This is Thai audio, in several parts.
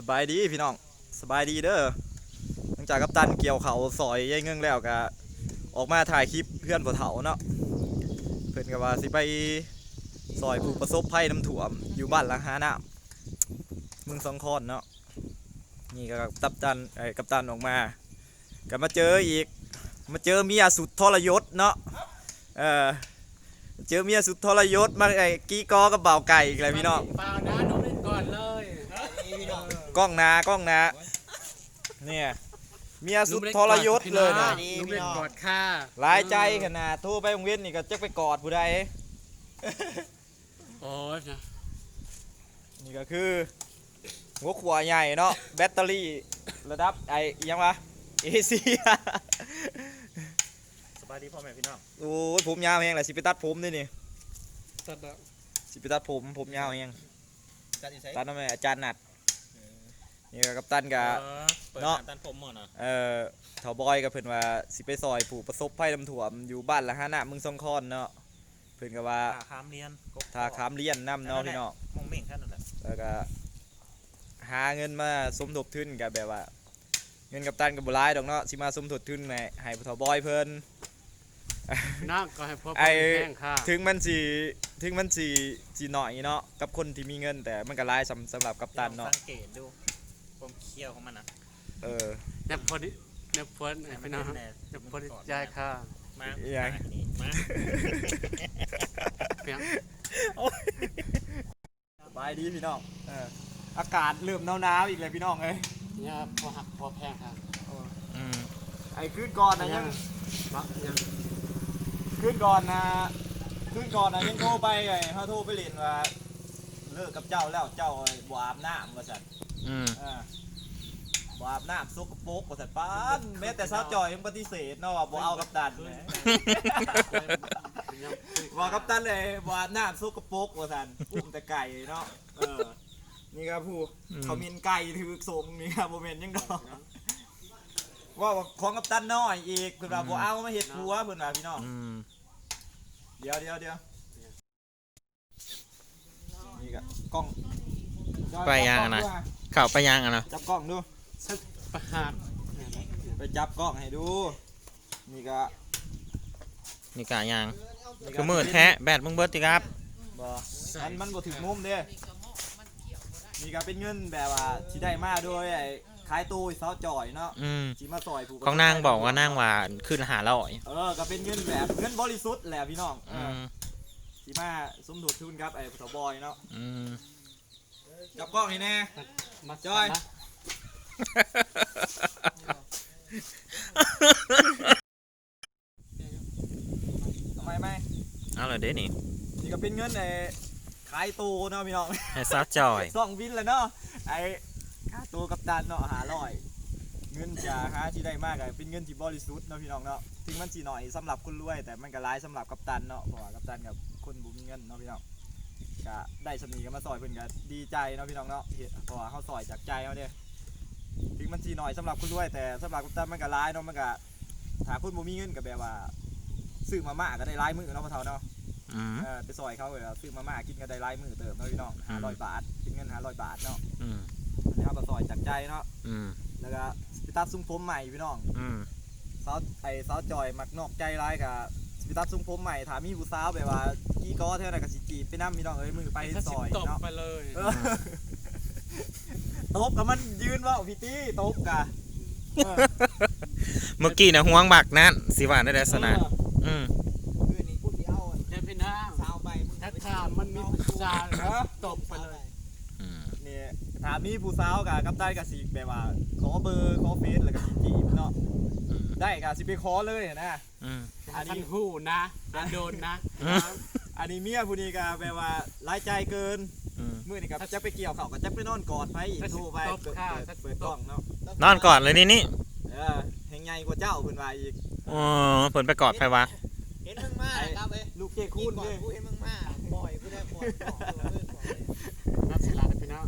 สบายดีพี่น้องสบายดีเด้อหลังจากกัปตันเกี่ยวเขาซอยยายเงิงแล้วก็ออกมาถ่ายคลิปเพื่อนผู้เฒ่าเนาะเพิ่อนก็ว่าสิไปซอยผู้ประสบภัยน้ำท่วม อยู่บ้านหลังหาน้ำเมืองสองคอนเนาะนี่ก็กัปตันไอ้กัปตันออกมาก็มาเจออีก มาเจอเมียสุดทรยศเนาะเออเจอเมียสุดทรยศมาไอ้กี้กอกับเบ่าไก่อีกแล้วพี่น้อง ล้องหนากล้องหนาเนี่ยเมียสุดทรยศเลยนะน้องเล่นกอดค่ะหลายใจขนาดโทรไปโรงเรียนนี่ก็จะไปกอดผู้ใดโอ้ยนะนี่ก็คือหัวขวาใหญ่เนาะแบตเตอรี่ระดับไออิหยังวะเอเชียสบายดีพ่อแม่พี่น้องโอ้ยผมยาวเองแหละสิไปตัดผมด้วยนี่ตัดแล้วสิไปตัดผมผมยาวเองจัดอีไซตัดทำไมอาจารย์นัด นี่ก็กับตันกับเปิดเนาะร้านตันผมหมดนะเอ่อเถาบอยกับเพิ่นว่าสิไปซอยผู้ประสบภัยน้ำท่วมอยู่บ้านละหานะเมืองซองคอนเนาะเพิ่นก็ว่าท่าคามเรียนกกถ้าขามเลียนนํเนาะพี่น้อง มองเม่งแค่นั้นแหละแล้วก็หาเงินมาสมทบทุนกับแบบว่า เงินกับตันกับบุรายดอกเนาะสิมาสมทบทุนให้ให้ผู้เฒ่าบอยเพิ่น นั่งก็ให้พ่อไอ้ แห้งค่ะถึงมันสิถึงมันสิสิหน่อยเนาะกับคนที่มีเงินแต่มันก็หลายสำสำหรับกัปตันเนาะสังเกตดู ความเคี้ยวของมันนะเออเนบพอดีเนบพอดไอ้พี่น้องแน่เนบพอดียายค่ะมาใหญ่มานี่มาเพียงสบายดีพี่น้องเอออากาศเริ่มหนาวๆอีกเลยพี่น้องเอ้ยเนี่ยพอหักพอแพงค่ะอืมไอ้คืนก่อนนะยังบักยังคืนก่อนนะคืนก่อนนะยังโทรไปไงเขาโทรไปเรียนว่าเลิกกับเจ้าแล้วเจ้าบอาบน้ำว่าสัน อืมอ่าบอาบน้ำซุกกระโปรกว่าสันป้านแม้แต่สาวจอยยังปฏิเสธเนาะว่าบ่เอากับตันแหมบอกกับตันเลยบอาบน้ำซุกกระโปรกว่าสันอุ้มแต่ไก่เนาะเออนี่ครับผู้เขามินไก่ถือทรงนี่ครับโมเมนต์ยังดอกว่าว่าของกับตันน้อยอีกเพิ่นว่าบ่เอามาเฮ็ดผัวเพิ่นว่าพี่น้องอืมเดี๋ยวเดี๋ยวเดี๋ยวนี่ก็กล้อง ไปยังอะนะ เข้าไปยังอะนะจับกล้องดูสักประหารไปจับกล้องให้ดู นี่ก็นี่กะยังนี่ก็คือมืดแท้แบตมึงเบิดติครับบ่มันมันบ่ถึงมุมเด้นี่ก็เป็นเงินแบบว่าที่ได้มาด้วยไอ้ขายตู้เสาจ่อยเนาะอืมสิมาซอยผู้ของนางบอกว่านางว่าขึ้นหาร้อยเออก็เป็นเงินแบบเงินบริสุทธิ์แหละพี่น้องเออือมสิมาสมทบทุนครับไอ้สบอยเนาะอืม จับกล้องให้แน่มาจอย ทำไมไม่เอาเลยเด้นี่นี่ก็เป็นเงินไอ้ขายตู้เนาะพี่น้อง ให้ซาวจอย สองวินเลยเนาะไอ้ค่าตัวกับตันเนาะหาร้อยเงินจะหาที่ได้มากอะเป็นเงินที่บริสุทธิ์เนาะพี่น้องเนาะถึงมันสีหน่อยสำหรับคนรวยแต่มันก็ร้ายสำหรับกัปตันเนาะเพราะว่ากัปตันกับคนบุมีเงินเนาะพี่น้อง ก็ได้สำนีก็มาซอยเพิ่นก็ดีใจเนาะพี่น้องเนาะเฮ็ดเพราะว่าเขาซอยจากใจเขาเด้ถึงมันสีหน่อยสำหรับคนรวย แต่สำหรับกัปตันมันก็ร้ายเนาะมันก็ถ้าคนบุมีเงินก็แบบว่าซื้อมาม่าก็ได้ร้ายมือเนาะพ่อเฒ่าเนาะอืมเออไปซอยเขาเลยซื้อมาม่ากินก็ได้ร้ายมือเติมเนาะพี่น้องห้าร้อยบาทกินเงินห้าร้อยบาทเนาะอืมอันนี้เขาก็ซอยจากใจเนาะอืมแล้วก็สปิตัสซุ้มผมใหม่พี่น้องอืมสาวไอ้สาวจอยมักนอกใจร้ายกับ สปิตัสซุ้มผมใหม่ถามมีผู้สาวแบบว่ากี้ก้อเท่าไหร่กับสิจีบไปนั่พี่น้องเอ้ยมือไปถ้าซสิอยตบเนาะไปเลยเออตบกับมันยืนเว่าพี่ตี้ตบกะเออเมื่อกี้นะห่วงบักนั่นสิว่าได้ลักษณะเอออืมคือนี่พูดที่เอาเนี่ยพี่น้องสาวไปมึงถ้าถามมันมีจานตบไปเลย อืมนี่ถามมีผู้สาวกับกับได้กับสิแบบว่าขอเบอร์ขอเฟซแล้วก็สิจีบเนาะอืม ได้กับสิไปขอเลยนะอืมอันนี้ท่านหูนะอย่าโดนนะอืมอันนี้เมียผู้นี้ก็แบบว่าร้ายใจเกินอืมมื่อนี่ครับจะไปเกี่ยวเขาก็จะไปนอนกอดไปอีกโทรไปเปิดเปิดเปิดกล้องเนาะนอนก่อนเลยนี่นี่เออแหงใหญ่กว่าเจ้าเพิ่นว่าอีกอ๋อเพิ่นไปกอดใครวะเห็นมึงมาครับเอ้ยลูกเจ้คูณก่อนเด้กูเห็นมึงมาบ่อยกูได้บ่อยบอกเลยนับสิลาพี่น้อง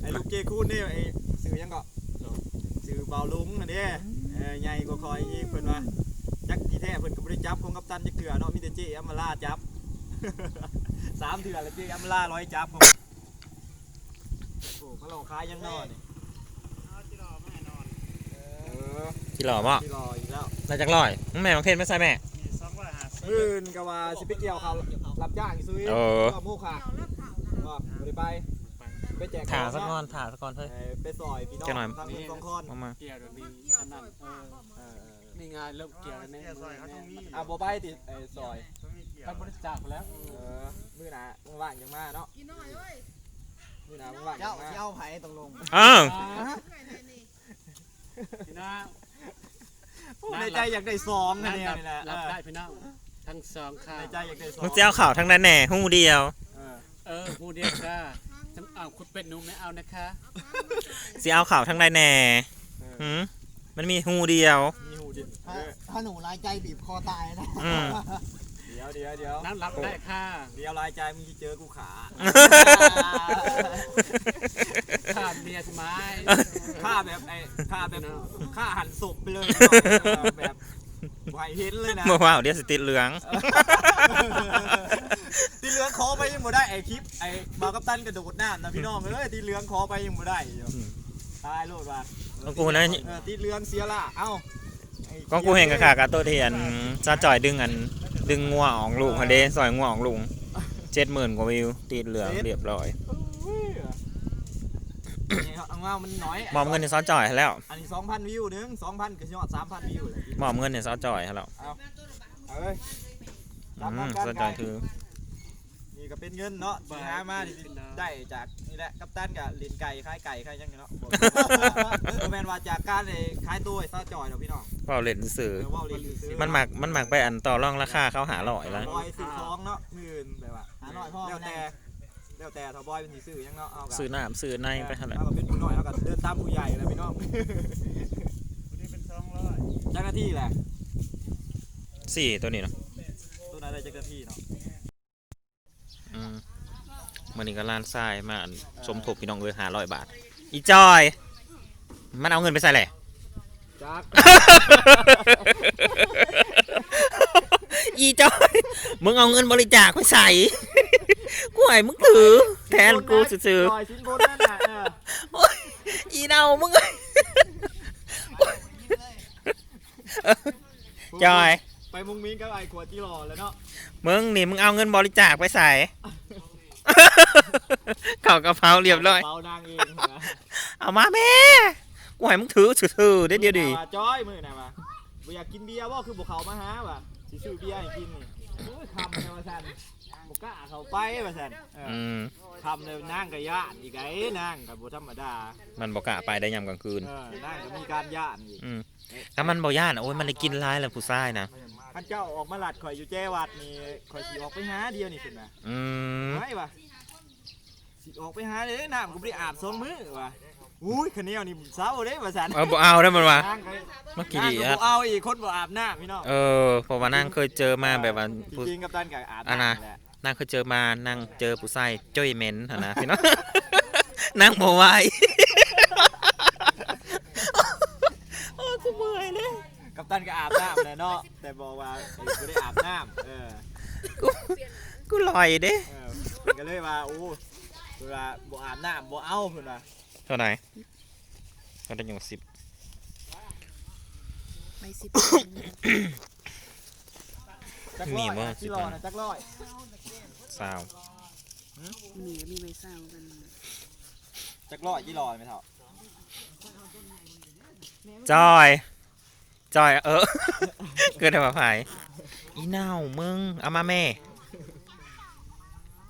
ไอ้ลูกเจ้คูณนี่ไอ้สื่อยังก็สื่อเบาลุงอันนี้เออใหญ่ก็คอยอีกเพื่อนว่าจักที่แท้เพื่อนก็บ่ได้จับของกัปตันจักเถื่อเนาะมีแต่เจ๊อัมมาลาจับ สามเถื่อนแล้วเจ๊อัมมาลาร้อยจับผมโอ้พะโลค้ายยังนอนนี่เออกี่หล่อมบ่ที่รออีกแล้วน่าจากลอยแม่มังเทศไม่ใช่แม่พื้นก็ว่าสิไปเกี่ยวเขารับจ้างอีซุยเอ้ก็โมขาเดี๋ยว่าได้ไป ไปแจกถ่าของสักก่อเนาะนถ่าสักก่อนเฮ้ย เออไปซอยพี่น้องเจ้าหน่อย ทางเมืองสองคอนมามาเกี่ยวเดี๋ยวนี้ฉะนั้นเออเออเออนี่ไงเริ่มเกี่ยวแล้วเนี่ยมือเนี่ยอะบ่ไปติไอ้ซอยท่านบริจาคไปแล้วเออมื้อหน้าว่างๆยังมาเนาะมื้อหน้าว่างๆยัเจ้างมาเจ้าไผ่ตรงลงอ้าวพี่น้องโอ้ในใจอยากได้ซองนะนั่นเนี่ยรับนี่แหละรับเออได้พี่น้องทั้งสองค่ะในใจอยากได้ซองมึงจะเอาข่าวทั้งนั้นแน่หูเดียว เออเออผู้เดียวก็ จะเอาคุณเป็ดหนูไม่เอานะคะสิเอาข่าวทั้งนั้นแน่เออหืมมันมีหูเดียว มีหูดินถ้าเออถ้าหนูรายใจบีบคอตายนะอืม เดี๋ยวเดี๋ยวเดี๋ยวนั่นรับได้ค่ะเดี๋ยวรายใจมึงจะเจอกูขาข้าเมียสมัย ฆ่าแบบไอ้ฆ่าแบบฆ่าหันศพไปเลยแบบ ไหวเห็นเลยนะ เมื่อวานเดี๋ยวสติดเหลือง ตีเหลืองคอไปยังบ่ได้ไอ้คลิปไอ้บาวกัปตันกระโดดน้ำนะพี่น้องเอ้ยตีเหลืองคอไปยังบ่ได้อยู่อืมตายโลดว่ะของกูนะ เออตีเหลืองเสียละเอ้าไก็กูเห็นกับขากาตัวเทียนซาจ่อยดึงอัน ดึงงัวออกลูกฮะเด้ซอยงัวออกลุงเจ็ดหมื่นกว่าวิวติดเหลืองเรียบร้อยเฮ้ยนี่ครับ เอาว่ามันน้อยมอบเงินในซอจ่อยให้แล้วอันนี้2,000วิวหนึง2,000ก็ยอด3,000วิวเลยมอบเงินในซอจ่อยให้แล้วเอาเอ้ยอืมซอจ่อยคือนี่ก็เป็นเงินเนาะที่หามาที่ได้จากนี่แหละกัปตันกับลินไก่ขายไก่ขายหยังเนาะบ่บ่แม่นว่าจากการได้ขายตัวไอ้ซาจอยเนาะพี่น้องก็เล่นสื่อเออเว้าเล่นซื้อมันหมักมันหมักไปอันต่อรองราคาเขาหาลอยแล้วบอยซื้อซองเนาะมื่นแบบว่าหาหน่อยพ่อแล้วแต่ แล้วแต่ถ้าบอยเป็นสิซื้อหยังเนาะเอากับซื้อน้ำซื้อในไปเท่าไหร่เอากับเป็นผู้น้อยเอากับเดินตามผู้ใหญ่แล้วพี่น้องเจ้าหน้าที่แหละสี่ตัวนี้เนาะตัวนั้นได้เจ้าหน้าที่เนาะอืมมันนี่ก็ล้านทรายมาอันสมทบพี่น้องเลยหาร้อยบาท อีจอย มันเอาเงินไปใส่แหละ จัก อีจอย มึงเอาเงินบริจาคไปใส่ กูให้มึงถือ แทนกูซื่อจอยชิ้นบนนั่นน่ะเออๆโอ๊ยอีเนามึงเอ้ยจอย ไปมุงมิ้งกับไอ้ขวดที่รอแล้วเนาะมึงนี่มึงเอาเงินบริจาคไปใส่ เข่ากระเพราเรียบร้อย เปานางเองนะเอามาแม่กูให้มึงถือถือๆได้เดียวดีว่าจ้อยมือไหนวะบ่อยากกินเบียร์บ่คือบ่เขามาหาว่ะสิซื้อเบียร์ให้กินนี่โอ้ยคำเนี่ยว่าซั่นบ่ กล้าเข้าไปว่าซั่นเอออืมคำเลยนั่งกับย่านอีกไอ้นั่งกับบ่ธรรมดามันบอกกะไปได้ยามกลางคืน เออนั่งก็มีการย่านอีก อืมถ้ามันบ่ย่านโอ้ยมันได้กินร้ายแล้วผู้ชายนะท่านเจ้าออกมาหลัดข่อยอยู่แจ้วัดนี่ข่อยสิออกไปหาเดียวนี่สินะอืมไม่ว่ะสิออกไปหาเด้น้ำกูบ่ได้อาบสองมื้อว่ะอุ้ยคะแนวนี่เศร้าเด้ว่าซั่นเอาบ่เอาได้มันวะนั่งก็เมื่อกี้นั่งดีก็อะบ่เอาอีกคนบ่อาบน้ำพี่น้องเออเพราะว่านั่งเคยเจอมาแบบว่าจผู้ ริงๆกับตันกับอาบอะนะน้ำแหละ นั่งเคยเจอมานั่งเจอผู้ชายจ้อยเหม็นหั่นนะพี่น้องนั่งบ่ไหวโอ้กูเมื่อยเลยกับตันก็อาบน้ำแหละเนาะแต่บอกว่าเอ้ยบ่ได้อาบน้ำเออกูกูลอยเด้เออเพิ่นก็เลยว่าโอ้เวลาบ่อาบน้ำบ่เอาเพิ่นว่าเท่าไหร่ก็ได้อยู่สิบไปสิบ จักร้อยนะที่รอนะจักร้อยสาวมีมีใบเศร้ากันจักร้อยที่รอไหมเท่าจอย จอย เออ เกิดอะไรมาภายอีเน่ามึง เอามาแม่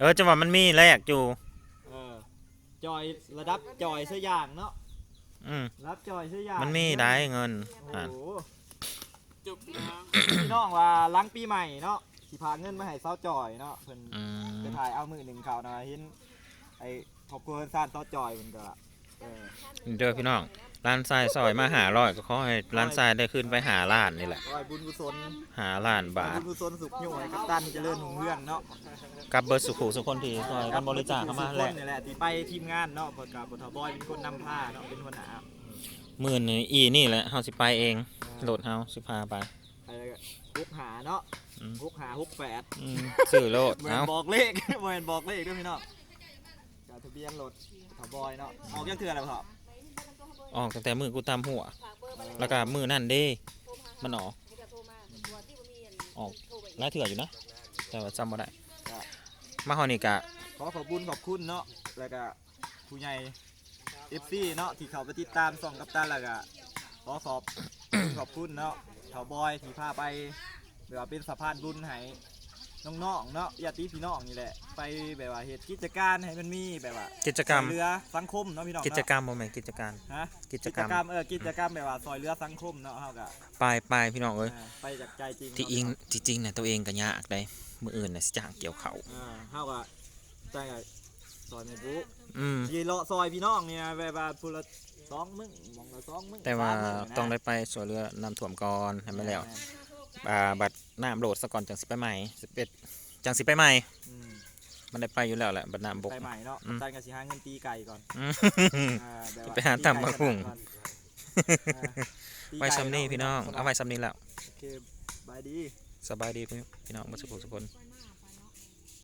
เออจังหวะมันมีแรกอยู่ เออจอยระดับจอยซะอย่างเนาะอืมรับจอยซะอย่างมันมีได้เงินโอ้อะโห จุบนะพี่น้องว่าหลังปีใหม่เนาะสิพาเงินมาให้เซาจอยเนาะเพิ่นอืมไปถ่ายเอามือหนึ่งเขาวนะเห็นไอ้ครอบครัวเพิ่นซ่านเซาจอยเพิ่นก็เออเด้อพี่น้องร้านทรายซอยมาหาร้อยก็ขอให้ร้านทรายได้ขึ้นไปหาล้านนี่แหละร้อยบุญกุศลหาล้านบาท บุญกุศลสุขอยู่ให้กัปตันเจริญหุ่งเรื่องเนาะ กับเบิร์ดสุขุสุขคนที่ซอยกันบริจาคเข้ามาแหละ นี่แหละที่ไปทีมงานเนาะเพิ่นกับบทบอยเป็นคนนำผ้าเนาะเป็นหัวหน้าหมื่นนี่อีนี่แหละเฮาสิไปเอง โหลดเฮาสิพาไปไอ้ฮุกหาเนาะอืมฮุกหาฮุกแปดอืมซื้อโหลดเหมือนเอ้าบอกเลขเหมือนบอกเลขด้วยพี่น้องจทะเบียนรถบทบอยเนาะออกยังเถื่ออะไรเปล่าออกตั้งแต่มือกูตามหัว แล้วก็มือนั่นเด้ มันออกออกหลายเถื่ออยู่นะ แต่ว่าจำบ่ได้ มาฮอนี่กะ ขอขอบคุณขอบคุณเนาะแล้วก็ผู้ใหญ่ FC เนาะที่เขาไปติดตามส่องกับตันแล้วก็ขอขอบ ขอบคุณเนาะเขาบอยที่พาไปแบบว่าเป็นสะพานบุญให้น้องๆเนาะญาติพี่น้องนี่แหละ ไปแบบว่าเหตุกิจการให้มันมีแบบว่ากิจกรรม ซอยเรือสังคมเนาะพี่น้องกิเนาะจกรรมบ่แม่นกิจการ ฮะกิจกิกจรรมกรรม เออกิจกรรมแบบว่าซอยเรือสังคมเนาะเฮาก็ปลายปลายพี่น้องเอ้ยอ่าไปจากใจจริงที่อิงที่จริงน่ะตัวเองก็ยากได้มืออื่นน่ะสิจ้างเกี่ยวเขาอ่าเฮาก็ใจกับซอยแม่บุ อืม ยีเลาะซอยพี่น้องเนี่ยแบบว่าพูละ สองมึงมองละสองมึงแต่ว่าสมมื้นะต้องได้ไปสวยเรือน้ำท่วมก่อนให้มันแล้วอ่าบัดน้ำโหลดซะก่อนจังสิไปใหม่11จังสิไปใหม่ อืมมันได้ไปอยู่แล้วแหละบัดน้ำบก ไปใหม่เนาะอืมใจกับสิหาเงินตีไก่ก่อนอืม อ่าแบบว่ไปหาตำบักหุ่งตีไก่ก่อนอ่าตีไว้ซ้ำนี่ก่พี่น้อง เอาไว้ซ้ำนี่แล้วโอเคบายดี สบายดีพี่น้องมาสุขสุขคนไปหน้า